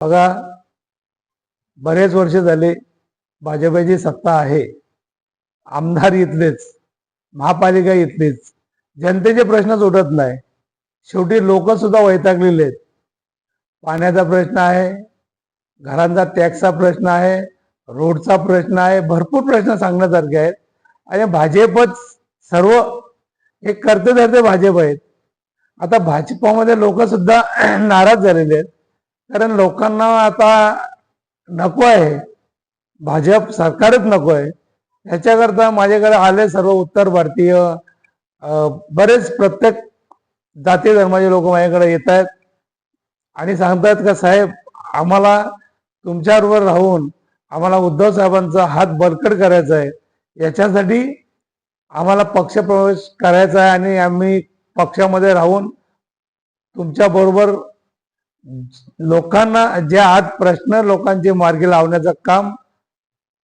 बघा बरेच वर्ष झाले भाजपची सत्ता आहे. आमदार इथलेच महापालिका इथलीच जनतेचे प्रश्नच उठत नाही. शेवटी लोक सुद्धा वैतागलेले आहेत. पाण्याचा प्रश्न आहे घरांचा टॅक्सचा प्रश्न आहे रोडचा प्रश्न आहे भरपूर प्रश्न सांगण्यासारखे आहेत. आणि भाजपच सर्व हे करते धरते भाजप आहेत. आता भाजपामध्ये लोक सुद्धा नाराज झालेले आहेत. कारण लोकांना आता नको आहे. भाजप सरकारच नको आहे. ह्याच्याकरता माझ्याकडे आले सर्व उत्तर भारतीय बरेच प्रत्येक जाती धर्माचे लोक माझ्याकडे येत आहेत. आणि सांगतात का साहेब आम्हाला तुमच्याबरोबर राहून आम्हाला उद्धव साहेबांचा हात बळकट करायचा आहे. याच्यासाठी आम्हाला पक्षप्रवेश करायचा आहे आणि आम्ही पक्षामध्ये राहून तुमच्या बरोबर लोकांना जे आज प्रश्न लोकांचे मार्गी लावण्याचं काम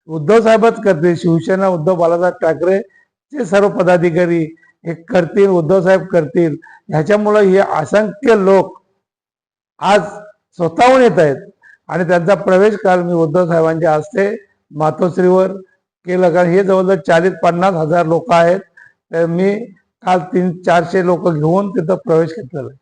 उद्धव साहेबच करतील शिवसेना उद्धव बाळासाहेब ठाकरे ते सर्व पदाधिकारी हे करतील उद्धव साहेब करतील. ह्याच्यामुळं हे असंख्य लोक आज स्वतःहून येत आहेत. आणि त्यांचा प्रवेश काल मी उद्धव साहेबांच्या हस्ते मातोश्रीवर केलं. कारण हे जवळजवळ चाळीस पन्नास हजार लोक आहेत. तर मी काल तीन चारशे लोक घेऊन तिथं प्रवेश घेतलेला आहे.